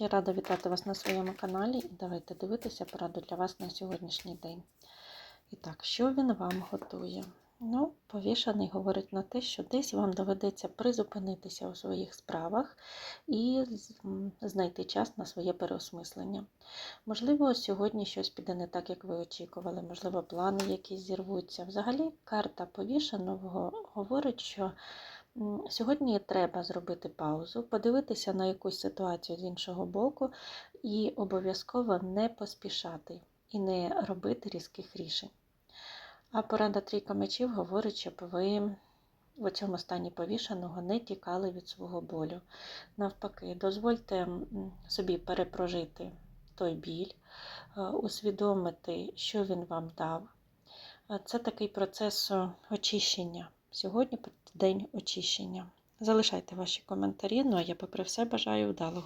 Я рада вітати вас на своєму каналі і давайте дивитися пораду для вас на сьогоднішній день. І так, що він вам готує? Ну, повішаний говорить на те, що десь вам доведеться призупинитися у своїх справах і знайти час на своє переосмислення. Можливо, сьогодні щось піде не так, як ви очікували, можливо, плани якісь зірвуться. Взагалі, карта повішаного говорить, що сьогодні треба зробити паузу, подивитися на якусь ситуацію з іншого боку і обов'язково не поспішати і не робити різких рішень. А порада трійка мечів говорить, щоб ви в цьому стані повішаного не тікали від свого болю. Навпаки, дозвольте собі перепрожити той біль, е, усвідомити, що він вам дав. Е, Це такий процес е, очищення. Сьогодні день очищення. Залишайте ваші коментарі. Ну а я попри все бажаю вдалого.